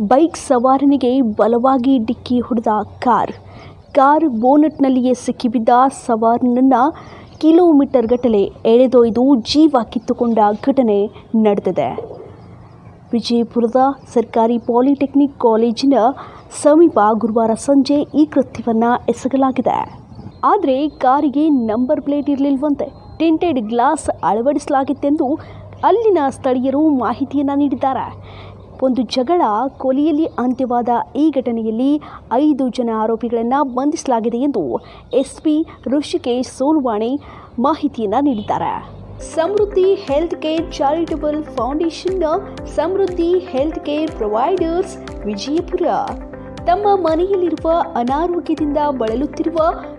Bike ಸವಾರನಿಗೆ ಬಲವಾಗಿ ಡಿಕ್ಕಿ ಹೊಡೆದ ಕಾರ್. ಕಾರ್ ಬೋನಟ್ನಲ್ಲಿಯೇ ಸಿಕ್ಕಿಬಿದ್ದ ಸವಾರನನ್ನು ಕಿಲೋಮೀಟರ್ ಗಟ್ಟಲೆ ಎಳೆದೊಯ್ದು ಜೀವ ಕಿತ್ತುಕೊಂಡ ಘಟನೆ ನಡೆದಿದೆ. ವಿಜಯಪುರದ ಸರ್ಕಾರಿ ಪಾಲಿಟೆಕ್ನಿಕ್ ಕಾಲೇಜಿನ ಸಮೀಪ ಗುರುವಾರ ಸಂಜೆ ಈ ಕೃತ್ಯವನ್ನು ಎಸಗಲಾಗಿದೆ. ಆದರೆ ಕಾರಿಗೆ ನಂಬರ್ ಪ್ಲೇಟ್ ಇರಲಿಲ್ವಂತೆ. ಟಿಂಟೆಡ್ ಗ್ಲಾಸ್ ಅಳವಡಿಸಲಾಗಿತ್ತೆಂದು ಅಲ್ಲಿನ ಸ್ಥಳೀಯರು ಮಾಹಿತಿಯನ್ನು ನೀಡಿದ್ದಾರೆ. ಒಂದು ಜಗಳ ಕೊಲೆಯಲ್ಲಿ ಅಂತ್ಯವಾದ ಈ ಘಟನೆಯಲ್ಲಿ ಐದು ಜನ ಆರೋಪಿಗಳನ್ನು ಬಂಧಿಸಲಾಗಿದೆ ಎಂದು ಎಸ್ಪಿ ಋಷಿಕೇಶ್ ಸೋಲ್ವಾಣಿ ಮಾಹಿತಿಯನ್ನು ನೀಡಿದ್ದಾರೆ. Samruddhi health care charitable ಫೌಂಡೇಶನ್ನ Samruddhi health care providers Vijayapura ತಮ್ಮ ಮನೆಯಲ್ಲಿರುವ ಅನಾರೋಗ್ಯದಿಂದ ಬಳಲುತ್ತಿರುವ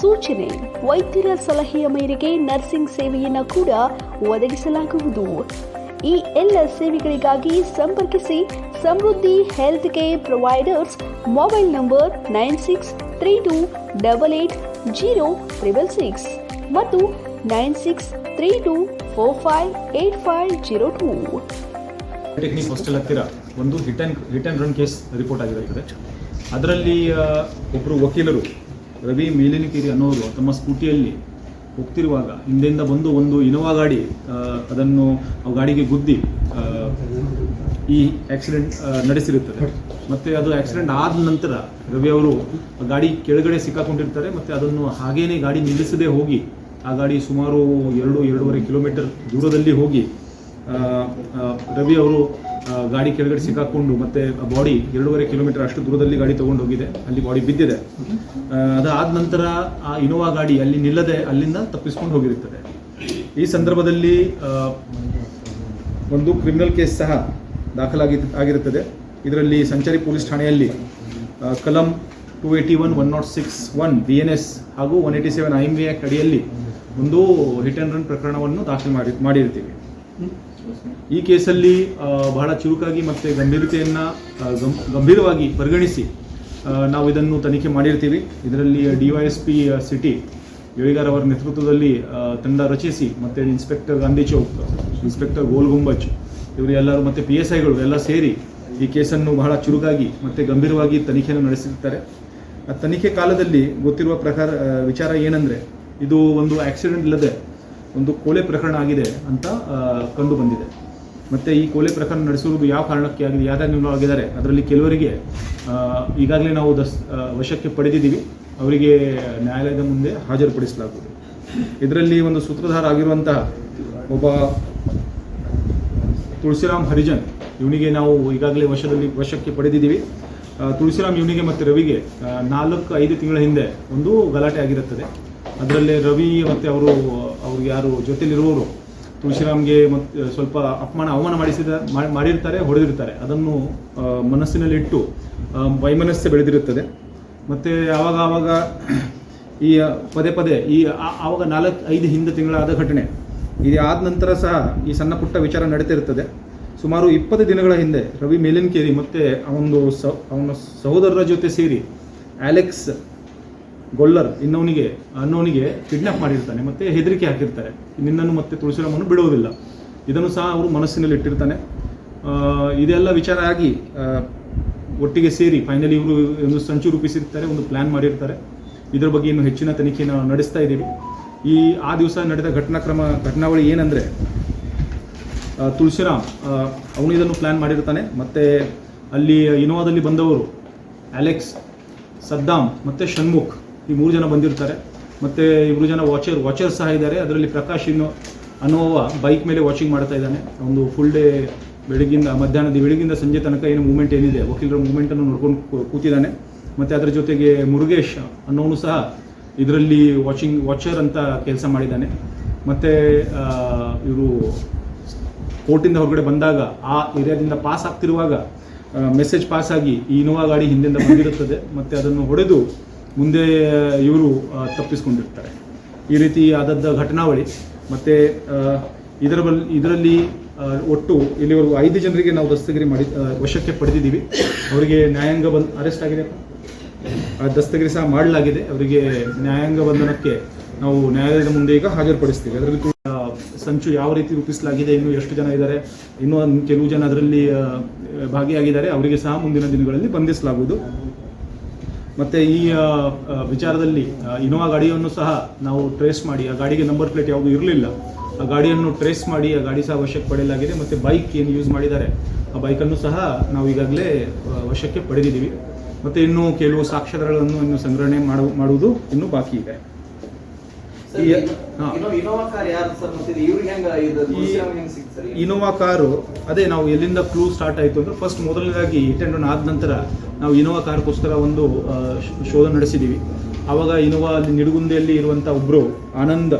ಸೂಚನೆ, ವೈದ್ಯರ ಸಲಹೆಯ ಮೇರೆಗೆ ನರ್ಸಿಂಗ್ ಸೇವೆಯನ್ನು ಕೂಡ ಒದಗಿಸಲಾಗುವುದು. ಈ ಎಲ್ಲ ಸೇವೆಗಳಿಗಾಗಿ ಸಂಪರ್ಕಿಸಿ Samruddhi health care providers mobile number nine six three two double eight zero triple six ಮತ್ತು nine six three two four five eight five zero two. Technique hostel ಹತ್ತಿರ ಒಂದು ಹಿಟ್ ಆ್ಯಂಡ್ ಕೇಸ್ ರಿಪೋರ್ಟ್ ಅದರಲ್ಲಿ ಒಬ್ಬರು ವಕೀಲರು ರವಿ ಮೇಲಿನಕೇರಿ ಅನ್ನೋರು ತಮ್ಮ ಸ್ಕೂಟಿಯಲ್ಲಿ ಹೋಗ್ತಿರುವಾಗ ಹಿಂದೆಯಿಂದ ಬಂದು ಒಂದು ಇನೋವಾ ಗಾಡಿ ಅದನ್ನು ಆ ಗಾಡಿಗೆ ಗುದ್ದಿ ಈ ಆಕ್ಸಿಡೆಂಟ್ ನಡೆಸಿರುತ್ತದೆ. ಮತ್ತೆ ಅದು ಆಕ್ಸಿಡೆಂಟ್ ಆದ ನಂತರ ರವಿ ಅವರು ಆ ಗಾಡಿ ಕೆಳಗಡೆ ಸಿಕ್ಕಾಕೊಂಡಿರ್ತಾರೆ, ಮತ್ತೆ ಅದನ್ನು ಹಾಗೇನೆ ಗಾಡಿ ನಿಲ್ಲಿಸದೆ ಹೋಗಿ, ಆ ಗಾಡಿ ಸುಮಾರು ಎರಡು, ಎರಡೂವರೆ ಕಿಲೋಮೀಟರ್ ದೂರದಲ್ಲಿ ಹೋಗಿ ರವಿ ಅವರು ಗಾಡಿ ಕೆಳಗಡೆ ಸಿಕ್ಕಾಕೊಂಡು ಮತ್ತೆ ಬಾಡಿ ಎರಡೂವರೆ ಕಿಲೋಮೀಟರ್ ಅಷ್ಟು ದೂರದಲ್ಲಿ ಗಾಡಿ ತಗೊಂಡು ಹೋಗಿದೆ ಅಲ್ಲಿ ಬಾಡಿ ಬಿದ್ದಿದೆ. ಅದಾದ ನಂತರ ಆ ಇನೋವಾ ಗಾಡಿ ಅಲ್ಲಿ ನಿಲ್ಲದೆ ಅಲ್ಲಿಂದ ತಪ್ಪಿಸ್ಕೊಂಡು ಹೋಗಿರುತ್ತದೆ. ಈ ಸಂದರ್ಭದಲ್ಲಿ ಒಂದು ಕ್ರಿಮಿನಲ್ ಕೇಸ್ ಸಹ ದಾಖಲಾಗಿ ಆಗಿರುತ್ತದೆ. ಇದರಲ್ಲಿ ಸಂಚಾರಿ ಪೊಲೀಸ್ ಠಾಣೆಯಲ್ಲಿ ಕಲಂ two eighty one one nought six one B N S ಹಾಗೂ one eighty seven I M V ಅಡಿಯಲ್ಲಿ ಒಂದು ಹಿಟ್ ಆ್ಯಂಡ್ ರನ್ ಪ್ರಕರಣವನ್ನು ದಾಖಲು ಮಾಡಿ, ಮಾಡಿರ್ತೀವಿ. ಈ ಕೇಸಲ್ಲಿ ಬಹಳ ಚುರುಕಾಗಿ ಮತ್ತು ಗಂಭೀರತೆಯನ್ನು ಗಂಭೀರವಾಗಿ ಪರಿಗಣಿಸಿ ನಾವು ಇದನ್ನು ತನಿಖೆ ಮಾಡಿರ್ತೀವಿ. ಇದರಲ್ಲಿ D Y S P city ಯೋಗಿಗಾರ್ ಅವರ ನೇತೃತ್ವದಲ್ಲಿ ತಂಡ ರಚಿಸಿ, ಮತ್ತು ಇನ್ಸ್ಪೆಕ್ಟರ್ ಗಾಂಧಿ ಚೌಕ್, ಇನ್ಸ್ಪೆಕ್ಟರ್ ಗೋಲ್ ಗುಂಬಜ್, ಇವರು ಎಲ್ಲರೂ ಮತ್ತು ಪಿ ಎಸ್ ಐಗಳು ಎಲ್ಲ ಸೇರಿ ಈ ಕೇಸನ್ನು ಬಹಳ ಚುರುಕಾಗಿ ಮತ್ತು ಗಂಭೀರವಾಗಿ ತನಿಖೆಯನ್ನು ನಡೆಸಿರ್ತಾರೆ. ತನಿಖೆ ಕಾಲದಲ್ಲಿ ಗೊತ್ತಿರುವ ಪ್ರಕಾರ ವಿಚಾರ ಏನಂದರೆ, ಇದು ಒಂದು ಆಕ್ಸಿಡೆಂಟ್ ಇಲ್ಲದೆ ಒಂದು ಕೊಲೆ ಪ್ರಕರಣ ಆಗಿದೆ ಅಂತ ಕಂಡು ಬಂದಿದೆ. ಮತ್ತೆ ಈ ಕೊಲೆ ಪ್ರಕರಣ ನಡೆಸಿರುವುದು ಯಾವ ಕಾರಣಕ್ಕೆ ಆಗಿದೆ ಯಾರ್ಯಾರು ಆಗಿದ್ದಾರೆ ಅದರಲ್ಲಿ ಕೆಲವರಿಗೆ ಈಗಾಗಲೇ ನಾವು ದಸ್ ವಶಕ್ಕೆ ಪಡೆದಿದ್ದೀವಿ. ಅವರಿಗೆ ನ್ಯಾಯಾಲಯದ ಮುಂದೆ ಹಾಜರುಪಡಿಸಲಾಗುವುದು. ಇದರಲ್ಲಿ ಒಂದು ಸೂತ್ರಧಾರ ಆಗಿರುವಂತಹ ಒಬ್ಬ ತುಳಸಿರಾಮ್ ಹರಿಜನ್, ಇವನಿಗೆ ನಾವು ಈಗಾಗಲೇ ವಶದಲ್ಲಿ, ವಶಕ್ಕೆ ಪಡೆದಿದ್ದೀವಿ. ತುಳಸಿರಾಮ್ ಇವನಿಗೆ ಮತ್ತು ರವಿಗೆ ನಾಲ್ಕು, ಐದು ತಿಂಗಳ ಹಿಂದೆ ಒಂದು ಗಲಾಟೆ ಆಗಿರುತ್ತದೆ. ಅದರಲ್ಲಿ ರವಿ ಮತ್ತು ಅವರು ಅವ್ರಿಗೆ ಯಾರು ಜೊತೆಲಿರುವವರು ತುಳಸಿರಾಮ್ಗೆ ಮತ್ತು ಸ್ವಲ್ಪ ಅಪಮಾನ, ಅವಮಾನ ಮಾಡಿಸಿದ ಮಾಡಿರ್ತಾರೆ, ಹೊಡೆದಿರ್ತಾರೆ. ಅದನ್ನು ಮನಸ್ಸಿನಲ್ಲಿಟ್ಟು ವೈಮನಸ್ಸೆ ಬೆಳೆದಿರುತ್ತದೆ. ಮತ್ತು ಆವಾಗ ಆವಾಗ ಈ ಪದೇ ಪದೇ ಈ ಆವಾಗ ನಾಲ್ಕು, ಐದು ಹಿಂದೆ ತಿಂಗಳಾದ ಘಟನೆ. ಇದು ಆದ ನಂತರ ಸಹ ಈ ಸಣ್ಣ ಪುಟ್ಟ ವಿಚಾರ ನಡೀತಿರುತ್ತದೆ. ಸುಮಾರು ಇಪ್ಪತ್ತು ದಿನಗಳ ಹಿಂದೆ ರವಿ ಮೇಲಿನ್ಕೇರಿ ಮತ್ತು ಅವನದು ಸ, ಅವನ ಸಹೋದರರ ಜೊತೆ ಸೇರಿ ಆಲೆಕ್ಸ್ ಗೊಲ್ಲರ್ ಇನ್ನವನಿಗೆ, ಅನ್ನೋನಿಗೆ ಕಿಡ್ನಾಪ್ ಮಾಡಿರ್ತಾನೆ, ಮತ್ತೆ ಹೆದರಿಕೆ ಹಾಕಿರ್ತಾರೆ. ನಿನ್ನನ್ನು ಮತ್ತೆ ತುಳಸಿರಾಮನ್ನು ಬಿಡುವುದಿಲ್ಲ ಇದನ್ನು ಸಹ ಅವರು ಮನಸ್ಸಿನಲ್ಲಿ ಇಟ್ಟಿರ್ತಾನೆ. ಇದೆಲ್ಲ ವಿಚಾರ ಆಗಿ ಒಟ್ಟಿಗೆ ಸೇರಿ ಫೈನಲಿ ಇವರು ಒಂದು ಸಂಚು ರೂಪಿಸಿರ್ತಾರೆ, ಒಂದು ಪ್ಲ್ಯಾನ್ ಮಾಡಿರ್ತಾರೆ. ಇದರ ಬಗ್ಗೆ ಇನ್ನು ಹೆಚ್ಚಿನ ತನಿಖೆಯನ್ನು ನಡೆಸ್ತಾ ಇದ್ದೀವಿ. ಈ, ಆ ದಿವಸ ನಡೆದ ಘಟನಾಕ್ರಮ, ಘಟನಾವಳಿ ಏನಂದರೆ ತುಳಸಿರಾಮ್ ಅವನು ಇದನ್ನು ಪ್ಲ್ಯಾನ್ ಮಾಡಿರ್ತಾನೆ. ಮತ್ತು ಅಲ್ಲಿ, ಇನೋವಾದಲ್ಲಿ ಬಂದವರು ಅಲೆಕ್ಸ್ ಸದ್ದಾಮ್ ಮತ್ತು ಷಣ್ಮುಖ್ ಈ ಮೂರು ಜನ ಬಂದಿರ್ತಾರೆ. ಮತ್ತು ಇಬ್ಬರು ಜನ ವಾಚರ್ ವಾಚರ್ ಸಹ ಇದ್ದಾರೆ. ಅದರಲ್ಲಿ ಪ್ರಕಾಶ್ ಇನ್ನು ಅನೋವ ಬೈಕ್ ಮೇಲೆ ವಾಚಿಂಗ್ ಮಾಡ್ತಾ ಇದ್ದಾನೆ. ಒಂದು ಫುಲ್ ಡೇ ಬೆಳಗಿಂದ, ಮಧ್ಯಾಹ್ನದ ಬೆಳಗಿಂದ ಸಂಜೆ ತನಕ ಏನು ಮೂಮೆಂಟ್ ಏನಿದೆ. ವಕೀಲರ ಮೂಮೆಂಟನ್ನು ನೋಡ್ಕೊಂಡು ಕೂತಿದ್ದಾನೆ. ಮತ್ತು ಅದರ ಜೊತೆಗೆ ಮುರುಗೇಶ್ ಅನ್ನೋನು ಸಹ ಇದರಲ್ಲಿ ವಾಚಿಂಗ್ ವಾಚರ್ ಅಂತ ಕೆಲಸ ಮಾಡಿದ್ದಾನೆ. ಮತ್ತು ಇವರು ಕೋರ್ಟಿಂದ ಹೊರಗಡೆ ಬಂದಾಗ ಆ ಏರಿಯಾದಿಂದ ಪಾಸ್ ಆಗ್ತಿರುವಾಗ ಮೆಸೇಜ್ ಪಾಸ್ ಆಗಿ ಈ ಇನೋವಾ ಗಾಡಿ ಹಿಂದಿಂದ ಬಂದಿರುತ್ತದೆ. ಮತ್ತು ಅದನ್ನು ಹೊಡೆದು ಮುಂದೆ ಇವರು ತಪ್ಪಿಸ್ಕೊಂಡಿರ್ತಾರೆ. ಈ ರೀತಿ ಆದದ್ದ ಘಟನಾವಳಿ, ಮತ್ತು ಇದರ ಬಲ್, ಇದರಲ್ಲಿ ಒಟ್ಟು ಇಲ್ಲಿವರೆಗೂ ಐದು ಜನರಿಗೆ ನಾವು ದಸ್ತಗಿರಿ ಮಾಡಿ ವಶಕ್ಕೆ ಪಡೆದಿದ್ದೀವಿ. ಅವರಿಗೆ ನ್ಯಾಯಾಂಗ ಬಂದ್, ಅರೆಸ್ಟ್ ಆಗಿದೆ. ದಸ್ತಗಿರಿ ಸಹ ಮಾಡಲಾಗಿದೆ. ಅವರಿಗೆ ನ್ಯಾಯಾಂಗ ಬಂಧನಕ್ಕೆ ನಾವು ನ್ಯಾಯಾಲಯದ ಮುಂದೆ ಈಗ ಹಾಜರುಪಡಿಸ್ತೀವಿ. ಅದರಲ್ಲಿ ಸಂಚು ಯಾವ ರೀತಿ ರೂಪಿಸಲಾಗಿದೆ, ಇನ್ನು ಎಷ್ಟು ಜನ ಇದ್ದಾರೆ, ಇನ್ನೂ ಕೆಲವು ಜನ ಅದರಲ್ಲಿ ಭಾಗಿಯಾಗಿದ್ದಾರೆ. ಅವರಿಗೆ ಸಹ ಮುಂದಿನ ದಿನಗಳಲ್ಲಿ ಬಂಧಿಸಲಾಗುವುದು. ಮತ್ತೆ ಈ ವಿಚಾರದಲ್ಲಿ ಇನೋವಾ ಗಾಡಿಯನ್ನು ಸಹ ನಾವು ಟ್ರೇಸ್ ಮಾಡಿ, ಆ ಗಾಡಿಗೆ ನಂಬರ್ ಪ್ಲೇಟ್ ಯಾವುದು ಇರಲಿಲ್ಲ. ಆ ಗಾಡಿಯನ್ನು ಟ್ರೇಸ್ ಮಾಡಿ, ಆ ಗಾಡಿ ಸಹ ವಶಕ್ಕೆ ಪಡೆಯಲಾಗಿದೆ ಮತ್ತೆ ಬೈಕ್ ಏನು ಯೂಸ್ ಮಾಡಿದ್ದಾರೆ. ಆ ಬೈಕನ್ನು ಸಹ ನಾವು ಈಗಾಗಲೇ ವಶಕ್ಕೆ ಪಡೆದಿದ್ದೀವಿ. ಮತ್ತೆ ಇನ್ನು ಕೆಲವು ಸಾಕ್ಷ್ಯಾಧಾರಗಳನ್ನು ಇನ್ನು ಸಂಗ್ರಹಣೆ ಮಾಡು, ಮಾಡುವುದು ಇನ್ನೂ ಬಾಕಿ ಇದೆ. ಇನೋವಾ ಕಾರ್ ಅದೇ ನಾವು ಎಲ್ಲಿಂದ ಕ್ಲೂ ಸ್ಟಾರ್ಟ್ ಆಯಿತು ಅಂದ್ರೆ ಫಸ್ಟ್ ಮೊದಲನೇದಾಗಿ ಹಿಟ್ ಆದ ನಂತರ ನಾವು ಇನೋವಾ ಕಾರ್ಗೋಸ್ಕರ ಒಂದು ಶೋಧ ನಡೆಸಿದ್ದೀವಿ ಆವಾಗ ಇನೋವಾ ಅಲ್ಲಿ ನಿಡುಗುಂದಿಯಲ್ಲಿ ಇರುವಂಥ ಒಬ್ಬರು ಆನಂದ್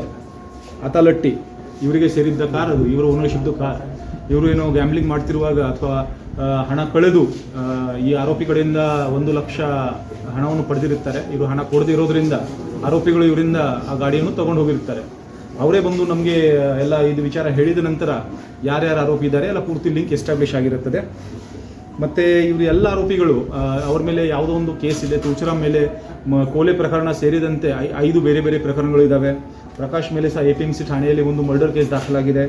ಅತಲಟ್ಟಿ ಇವರಿಗೆ ಸೇರಿದ್ದ ಕಾರ್ ಅದು ಇವರು ಓನರ್ಶಿಪ್ದು ಕಾರ್. ಇವರು ಏನೋ ಗ್ಯಾಮ್ಲಿಂಗ್ ಮಾಡ್ತಿರುವಾಗ ಅಥವಾ ಹಣ ಕಳೆದು ಈ ಆರೋಪಿ ಕಡೆಯಿಂದ ಒಂದು ಲಕ್ಷ ಹಣವನ್ನು ಪಡೆದಿರುತ್ತಾರೆ. ಇವರು ಹಣ ಕೊಡದಿರೋದ್ರಿಂದ ಆರೋಪಿಗಳು ಇವರಿಂದ ಆ ಗಾಡಿಯನ್ನು ತಗೊಂಡು ಹೋಗಿರ್ತಾರೆ ಅವರೇ ಬಂದು ನಮಗೆ ಎಲ್ಲ ಇದು ವಿಚಾರ ಹೇಳಿದ ನಂತರ ಯಾರ್ಯಾರು ಆರೋಪಿ ಇದ್ದಾರೆ, ಎಲ್ಲ ಪೂರ್ತಿ ಲಿಂಕ್ ಎಸ್ಟಾಬ್ಲಿಷ್ ಆಗಿರುತ್ತದೆ. ಮತ್ತೆ ಇವರು ಎಲ್ಲ ಆರೋಪಿಗಳು ಅವ್ರ ಮೇಲೆ ಯಾವುದೋ ಒಂದು ಕೇಸ್ ಇದೆ. ತುಳಸಿರಾಮ್ ಮೇಲೆ ಕೋಲೆ ಪ್ರಕರಣ ಸೇರಿದಂತೆ ಐದು ಬೇರೆ ಬೇರೆ ಪ್ರಕರಣಗಳು ಇದ್ದಾವೆ ಪ್ರಕಾಶ್ ಮೇಲೆ ಸಹ ಎ ಪಿ ಎಂ ಸಿ ಠಾಣೆಯಲ್ಲಿ ಒಂದು ಮರ್ಡರ್ ಕೇಸ್ ದಾಖಲಾಗಿದೆ.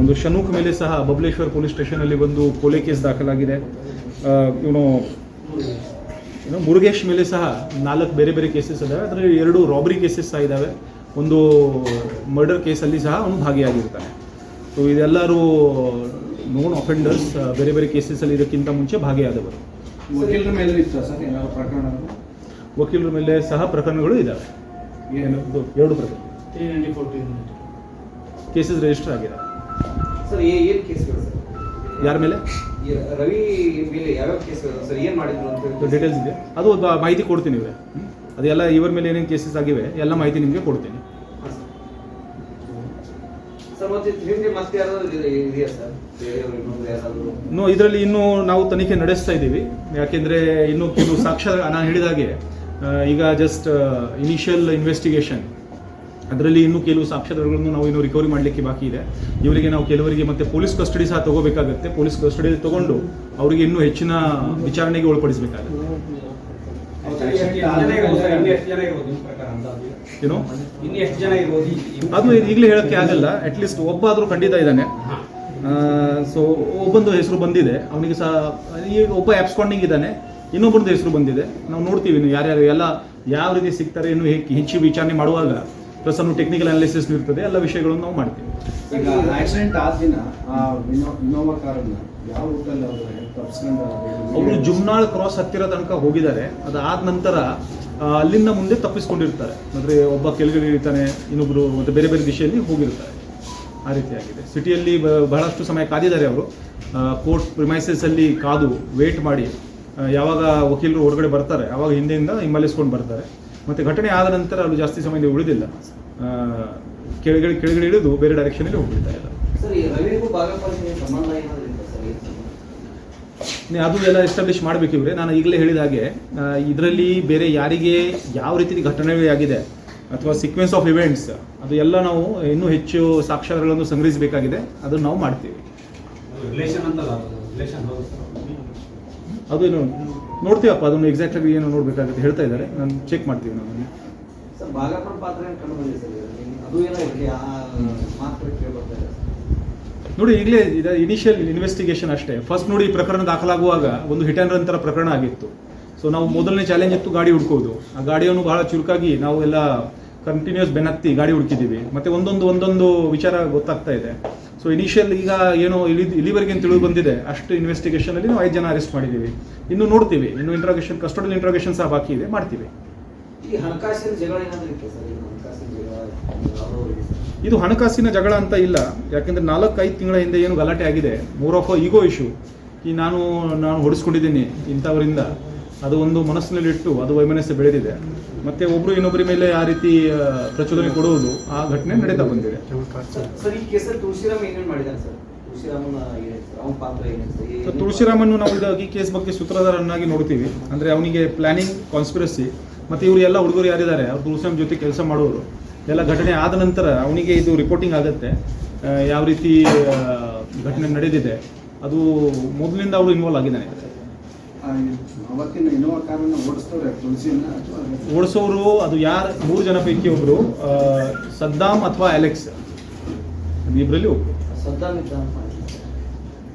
ಒಂದು ಶನೂಕ್ ಮೇಲೆ ಸಹ ಬಬಲೇಶ್ವರ್ ಪೊಲೀಸ್ ಸ್ಟೇಷನಲ್ಲಿ ಒಂದು ಕೋಲೆ ಕೇಸ್ ದಾಖಲಾಗಿದೆ. ಇವನು ಏನು ಮುರುಗೇಶ್ ಮೇಲೆ ಸಹ ನಾಲ್ಕು ಬೇರೆ ಬೇರೆ ಕೇಸಸ್ ಇದ್ದಾವೆ ಅದರಲ್ಲಿ ಎರಡು ರಾಬರಿ ಕೇಸಸ್ ಸಹ ಇದ್ದಾವೆ ಒಂದು ಮರ್ಡರ್ ಕೇಸಲ್ಲಿ ಸಹ ಅವನು ಭಾಗಿಯಾಗಿರ್ತಾನೆ. ಸೊ ಇದೆಲ್ಲರೂ ನೋನ್ ಅಫೆಂಡರ್ಸ್ ಬೇರೆ ಬೇರೆ ಕೇಸಸ್ಸಲ್ಲಿ ಇದಕ್ಕಿಂತ ಮುಂಚೆ ಭಾಗಿಯಾದವರು. ವಕೀಲರ ಮೇಲೆ ಇತ್ತು ಸರ್ ಏನಾದ್ರು ಪ್ರಕರಣಗಳು? ವಕೀಲರ ಮೇಲೆ ಸಹ ಪ್ರಕರಣಗಳು ಇದ್ದಾವೆ ಏನು? ಎರಡು ಪ್ರಕರಣ. ಕೇಸಸ್ ರಿಜಿಸ್ಟರ್ ಆಗಿದೆ ಸರ್ ಏನು ಏನ್ ಕೇಸ್ಗಳು ಸರ್? ಯಾರ ಮೇಲೆ? ರವಿ ಮೇಲೆ ಯಾವ್ಯಾವ ಕೇಸ್ಗಳು ಸರ್ ಏನ್ ಮಾಡಿದ್ರು ಅಂತ ಹೇಳಿ ಡೀಟೇಲ್ಸ್ ಇದೆ. ಅದು ಒಂದು ಮಾಹಿತಿ ಕೊಡ್ತೀನಿ? ಅದೆಲ್ಲ ಇವರ ಮೇಲೆ ಏನೇನು ಕೇಸಸ್ ಆಗಿವೆ ಎಲ್ಲ ಮಾಹಿತಿ ನಿಮಗೆ ಕೊಡ್ತೀನಿ. ಇನ್ನು ಇದರಲ್ಲಿ ಇನ್ನೂ ನಾವು ತನಿಖೆ ನಡೆಸ್ತಾ ಇದ್ದೀವಿ. ಯಾಕೆಂದ್ರೆ ಇನ್ನು ಕೆಲವು ಸಾಕ್ಷ್ಯ ನಾನು ಹೇಳಿದಾಗೆ ಈಗ ಜಸ್ಟ್ ಇನಿಷಿಯಲ್ ಇನ್ವೆಸ್ಟಿಗೇಷನ್ ಅದರಲ್ಲಿ ಇನ್ನೂ ಕೆಲವು ಸಾಕ್ಷ್ಯಾಧಾರಗಳನ್ನು ನಾವು ಇನ್ನೂ ರಿಕವರಿ ಮಾಡಲಿಕ್ಕೆ ಬಾಕಿ ಇದೆ. ಇವರಿಗೆ ನಾವು ಕೆಲವರಿಗೆ ಮತ್ತೆ ಪೊಲೀಸ್ ಕಸ್ಟಡಿ ಸಹ ತಗೋಬೇಕಾಗುತ್ತೆ. ಪೊಲೀಸ್ ಕಸ್ಟಡಿ ತಗೊಂಡು ಅವರಿಗೆ ಇನ್ನೂ ಹೆಚ್ಚಿನ ವಿಚಾರಣೆಗೆ ಒಳಪಡಿಸಬೇಕಾಗುತ್ತೆ. ಏನೋ? ಅದು ಈಗಲೇ ಹೇಳಕ್ಕೆ ಆಗಲ್ಲ. ಅಟ್ಲೀಸ್ಟ್ ಒಬ್ಬ ಆದರೂ ಖಂಡಿತ ಇದ್ದಾನೆ. ಸೊ ಒಬ್ಬಂದು ಹೆಸರು ಬಂದಿದೆ. ಅವನಿಗೆ ಸಹ ಈಗ ಒಬ್ಬ ಆಪ್ಸ್ಕೊಂಡಿಂಗ್ ಇದ್ದಾನೆ. ಇನ್ನೊಬ್ಬರದ್ದು ಹೆಸರು ಬಂದಿದೆ. ನಾವು ನೋಡ್ತೀವಿ ಇನ್ನು ಯಾರ್ಯಾರು ಎಲ್ಲ ಯಾವ ರೀತಿ ಸಿಗ್ತಾರೆ, ಇನ್ನು ಹೆಚ್ಚು ವಿಚಾರಣೆ ಮಾಡುವಾಗ. ಪ್ಲಸ್ ಅನ್ನು ಟೆಕ್ನಿಕಲ್ ಅನಾಲಿಸಿಸ್ ಇರ್ತದೆ ಎಲ್ಲ ವಿಷಯಗಳನ್ನು ನಾವು ಮಾಡ್ತೀವಿ. ಈಗ ಆಕ್ಸಿಡೆಂಟ್ ಆದ ದಿನ ಇನೋವಾ ಕಾರನ್ನ ಯಾವ ರೂಟಲ್ಲಿ ಅವರು ಜುಮ್ನಾಳ್ ಕ್ರಾಸ್ ಹತ್ತಿರ ತನಕ ಹೋಗಿದ್ದಾರೆ. ಅದಾದ ನಂತರ ಅಲ್ಲಿಂದ ಮುಂದೆ ತಪ್ಪಿಸ್ಕೊಂಡಿರ್ತಾರೆ. ಅಂದರೆ ಒಬ್ಬ ಕೆಳಗಡೆ ಇರ್ತಾನೆ ಇನ್ನೊಬ್ಬರು ಮತ್ತು ಬೇರೆ ಬೇರೆ ದಿಶೆಯಲ್ಲಿ ಹೋಗಿರ್ತಾರೆ. ಆ ರೀತಿಯಾಗಿದೆ ಸಿಟಿಯಲ್ಲಿ ಬಹಳಷ್ಟು ಸಮಯ ಕಾದಿದ್ದಾರೆ ಅವರು. ಕೋರ್ಟ್ ಪ್ರಿಮೈಸಸಲ್ಲಿ ಕಾದು ವೇಟ್ ಮಾಡಿ ಯಾವಾಗ ವಕೀಲರು ಹೊರಗಡೆ ಬರ್ತಾರೆ ಆವಾಗ ಹಿಂದೆಯಿಂದ ಹಿಂಬಾಲಿಸ್ಕೊಂಡು ಬರ್ತಾರೆ. ಮತ್ತು ಘಟನೆ ಆದ ನಂತರ ಅದು ಜಾಸ್ತಿ ಸಮಯದಲ್ಲಿ ಉಳಿದಿಲ್ಲ. ಕೆಳಗಡೆ ಕೆಳಗಡೆ ಇಳಿದು ಬೇರೆ ಡೈರೆಕ್ಷನಲ್ಲಿ ಹೋಗ್ಬಿಡ್ತಾರೆ ಎಲ್ಲ ಸರ್ ಈ ರವಿಗೂ ಬಾಗಲಕೋಟೆ ಸಂಬಂಧ ಏನಾದ್ರು ಇತ್ತ ಸರ್ ಏನ್ ಅದು ಎಲ್ಲ ಎಸ್ಟಾಬ್ಲಿಷ್ ಮಾಡಬೇಕು ಇವ್ರೆ. ನಾನು ಈಗಲೇ ಹೇಳಿದ ಹಾಗೆ ಇದರಲ್ಲಿ ಬೇರೆ ಯಾರಿಗೆ ಯಾವ ರೀತಿ ಆಗಿದೆ ಅಥವಾ ಸೀಕ್ವೆನ್ಸ್ ಆಫ್ ಇವೆಂಟ್ಸ್ ಅದು ಎಲ್ಲ ನಾವು ಇನ್ನೂ ಹೆಚ್ಚು ಸಾಕ್ಷ್ಯಾಧಾರಗಳನ್ನು ಸಂಗ್ರಹಿಸಬೇಕಾಗಿದೆ. ಅದನ್ನು ನಾವು ಮಾಡ್ತೀವಿ. ರಿಲೇಷನ್ ನೋಡ್ತೀವಪ್ಪ ಅದನ್ನು ಎಕ್ಸಾಕ್ಟಾಗಿ ಏನು ನೋಡಬೇಕಾಗುತ್ತೆ ಹೇಳ್ತಾ ಇದ್ದಾರೆ. ನಾನು ಚೆಕ್ ಮಾಡ್ತೀವಿ ನಾವು ಸರ್ ಬಾಗಲಕೋಟೆ ಪಾತ್ರ ಏನ್ ಕಂಡು ಬಂದಿದೆ ಸರ್? ಇದರಲ್ಲಿ? ಅದು ಏನೋ ಇಲ್ಲಿ ಆ ಮಾತು ಕೇಳಿ ಬರ್ತಾ ಇದೆ ಸರ್. ನೋಡಿ ಈಗಲೇ ಇದು ಇನಿಷಿಯಲ್ ಇನ್ವೆಸ್ಟಿಗೇಷನ್ ಅಷ್ಟೇ. ಫಸ್ಟ್ ನೋಡಿ ಈ ಪ್ರಕರಣ ದಾಖಲಾಗುವಾಗ ಒಂದು ಹಿಟ್ ಆ್ಯಂಡ್ ರನ್ ಥರ ಪ್ರಕರಣ ಆಗಿತ್ತು. ಸೊ ನಾವು ಮೊದಲನೇ ಚಾಲೆಂಜ್ ಇತ್ತು ಗಾಡಿ ಹುಡ್ಕೋದು. ಆ ಗಾಡಿಯನ್ನು ಬಹಳ ಚುರುಕಾಗಿ ನಾವು ಎಲ್ಲ ಕಂಟಿನ್ಯೂಸ್ ಬೆನ್ನತ್ತಿ ಗಾಡಿ ಹುಡುಕಿದ್ದೀವಿ. ಮತ್ತೆ ಒಂದೊಂದು ಒಂದೊಂದು ವಿಚಾರ ಗೊತ್ತಾಗ್ತಾ ಇದೆ. ಸೊ ಇನಿಷಿಯಲ್ ಈಗ ಏನು ಇಲ್ಲಿ ಇಲ್ಲಿವರೆಗೆ ಏನು ತಿಳಿದು ಬಂದಿದೆ ಅಷ್ಟು ಇನ್ವೆಸ್ಟಿಗೇಷನಲ್ಲಿ ನಾವು ಐದು ಜನ ಅರೆಸ್ಟ್ ಮಾಡಿದ್ದೀವಿ. ಇನ್ನು ನೋಡ್ತೀವಿ. ಇನ್ನು ಇಂಟ್ರೋಗೇಷನ್ ಕಸ್ಟೋಡಿಯಲ್ ಇಂಟ್ರೋಗೇಷನ್ ಸಹ ಬಾಕಿ ಇದೆ. ಮಾಡ್ತೀವಿ. ಇದು ಹಣಕಾಸಿನ ಜಗಳ ಅಂತ ಇಲ್ಲ. ಯಾಕೆಂದ್ರೆ ನಾಲ್ಕೈದು ತಿಂಗಳ ಹಿಂದೆ ಏನು ಗಲಾಟೆ ಆಗಿದೆ. ಮೋರ್ ಆಫ್ ಈಗೋ ಇಶ್ಯೂ ಈ ನಾನು ನಾನು ಹೊಡಿಸ್ಕೊಂಡಿದ್ದೀನಿ ಇಂಥವರಿಂದ. ಅದು ಒಂದು ಮನಸ್ಸಿನಲ್ಲಿಟ್ಟು ಅದು ವೈಮನಸ್ಸು ಬೆಳೆದಿದೆ. ಮತ್ತೆ ಒಬ್ರು ಇನ್ನೊಬ್ಬರ ಮೇಲೆ ಆ ರೀತಿ ಪ್ರಚೋದನೆ ಕೊಡುವುದು ಆ ಘಟನೆ ನಡೀತಾ ಬಂದಿದೆ. ತುಳಸಿರಾಮನ್ನು ನಾವು ಇದಾಗಿ ಈ ಕೇಸ್ ಬಗ್ಗೆ ಸೂತ್ರಧಾರನ್ನಾಗಿ ನೋಡ್ತೀವಿ. ಅಂದ್ರೆ ಅವನಿಗೆ ಪ್ಲಾನಿಂಗ್ ಕಾನ್ಸ್ಪಿರಸಿ ಮತ್ತೆ ಇವರು ಎಲ್ಲ ಹುಡುಗರು ಯಾರಿದ್ದಾರೆ? ಅವ್ರು ತುಳಸಿರಾಮ್ ಜೊತೆ ಕೆಲಸ ಮಾಡೋರು. ಎಲ್ಲ ಘಟನೆ ಆದ ನಂತರ ಅವನಿಗೆ ಇದು ರಿಪೋರ್ಟಿಂಗ್ ಆಗುತ್ತೆ. ಯಾವ ರೀತಿ ಘಟನೆ ನಡೆದಿದೆ. ಅದು ಮೊದಲಿಂದ ಅವಳು ಇನ್ವಾಲ್ವ್ ಆಗಿದ್ದಾನೆ. ಅವತ್ತಿನ ಇನೋವಾ ಕಾರನ್ನ ಓಡಿಸ್ತವ್ರೆ ತುಳಸಿಯನ್ನ ಅಥವಾ ಓಡಿಸೋರು ಅದು ಯಾರು ಮೂರು ಜನ ಪೈಕಿ ಒಬ್ಬರು ಸದ್ದಾಮ್ ಅಥವಾ ಅಲೆಕ್ಸ್. ಅದು ಇಬ್ಬರಲ್ಲಿ ಒಬ್ಬರು ಸದ್ದಾಮ್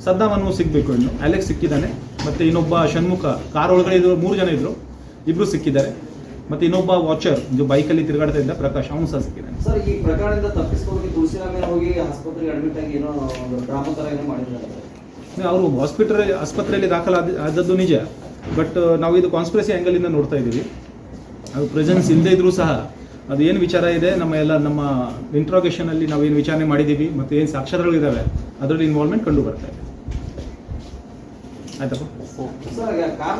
ಸದ್ದಾಮ್ ಅನ್ನೋ ಸಿಗ್ಬೇಕು ಇನ್ನು. ಅಲೆಕ್ಸ್ ಸಿಕ್ಕಿದ್ದಾನೆ. ಮತ್ತೆ ಇನ್ನೊಬ್ಬ ಷಣ್ಮುಖ ಕಾರ್ ಒಳಗಡೆ ಇದ್ರು ಮೂರು ಜನ ಇದ್ರು. ಇಬ್ರು ಸಿಕ್ಕಿದ್ದಾರೆ. ಮತ್ತೆ ಇನ್ನೊಬ್ಬ ವಾಚರ್ ಇದು ಬೈಕಲ್ಲಿ ತಿರುಗಾಡ್ತಾ ಇದ್ದ ಪ್ರಕಾಶ್ ಅವನು ಸಹ ಸಿಕ್ಕಿದ್ದಾನೆ. ಸರ್ ಈ ಪ್ರಕರಣದಿಂದ ತಪ್ಪಿಸ್ಕೊಂಡು ತುಳಸಿರಾಮನ ಹೋಗಿ ಆಸ್ಪತ್ರೆಗೆ ಅಡ್ಮಿಟ್ ಆಗಿ ಏನೋ ಒಂದು ಡ್ರಾಮಾ ತರ ಏನೋ ಮಾಡಿದ್ದಾರೆ. ಅವರು ಹಾಸ್ಪಿಟಲ್ ಆಸ್ಪತ್ರೆಯಲ್ಲಿ ದಾಖಲಾದ ಆದದ್ದು ನಿಜ. ಬಟ್ ನಾವು ಇದು ಕಾನ್ಸ್ಪಿರಸಿ ಆ್ಯಂಗಲಿಂದ ನೋಡ್ತಾ ಇದ್ದೀವಿ. ಅದು ಪ್ರೆಸೆನ್ಸ್ ಇಲ್ಲದೆ ಇದ್ರೂ ಸಹ ಅದು ಏನು ವಿಚಾರ ಇದೆ? ನಮ್ಮ ಎಲ್ಲ ನಮ್ಮ ಇಂಟ್ರೋಗೇಷನಲ್ಲಿ ನಾವು ಏನು ವಿಚಾರಣೆ ಮಾಡಿದ್ದೀವಿ ಮತ್ತು ಏನು ಸಾಕ್ಷರಗಳಿದ್ದಾವೆ ಅದರಲ್ಲಿ ಇನ್ವಾಲ್ವ್ಮೆಂಟ್ ಕಂಡು ಬರ್ತಾ ಇದೆ. ಆಯ್ತಪ್ಪ? ಕಾರ್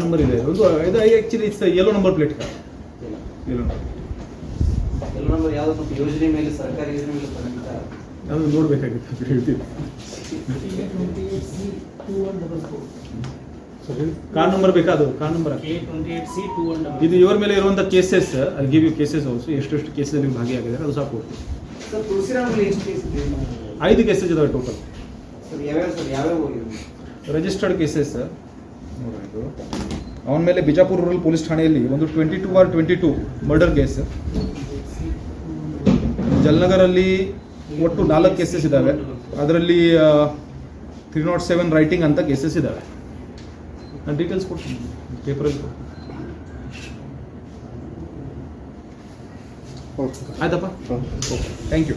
ನಂಬರ್ ಇದೆ. ನಂಬರ್ ಒಂದು ಇದು actually it's yellow number plate car yellow ಎಲ್ಲ ನಂಬರ್ ಯಾವುದೋ? ಯೋಜನೆ ಮೇಲೆ ಸರ್ಕಾರಿ ಯೋಜನೆ ಮೇಲೆ ಅದು ನೋಡಬೇಕಾಗಿತ್ತು ಅಂತ ಹೇಳ್ತೀವಿ ಕಾರ್ ನಂಬರ್ ಬೇಕಾ ಅದು? ಕಾರ್ ನಂಬರ್ ಇದು ಇವ್ರ ಮೇಲೆ ಇರುವಂಥ ಕೇಸಸ್ ಅಲ್ಲಿ ಗಿವ್ ಯು ಕೇಸಸ್ ಆಲ್ಸೋ ಎಷ್ಟೆಷ್ಟು ಕೇಸಲ್ಲಿ ಭಾಗಿಯಾಗಿದ್ದಾರೆ ಅದು ಸಾಕು. ಐದು ಕೇಸಸ್ ಇದಾವೆ ಟೋಟಲ್ ರಿಜಿಸ್ಟರ್ಡ್ ಕೇಸಸ್ ಅವನ ಮೇಲೆ ಬಿಜಾಪುರ ರೂರಲ್ ಪೊಲೀಸ್ ಠಾಣೆಯಲ್ಲಿ ಒಂದು twenty two or twenty two murder case ಜಲ್ನಗರಲ್ಲಿ ಒಟ್ಟು ನಾಲ್ಕು ಕೇಸಸ್ ಇದ್ದಾವೆ ಅದರಲ್ಲಿ ತ್ರೀ ನಾಟ್ ಸೆವೆನ್ ರೈಟಿಂಗ್ ಅಂತ ಕೇಸಸ್ ಇದ್ದಾವೆ ನಾನು ಡೀಟೇಲ್ಸ್ ಕೊಡ್ತೀನಿ. ಪೇಪರಲ್ಲಿ ಆಯ್ತಪ್ಪ? Thank you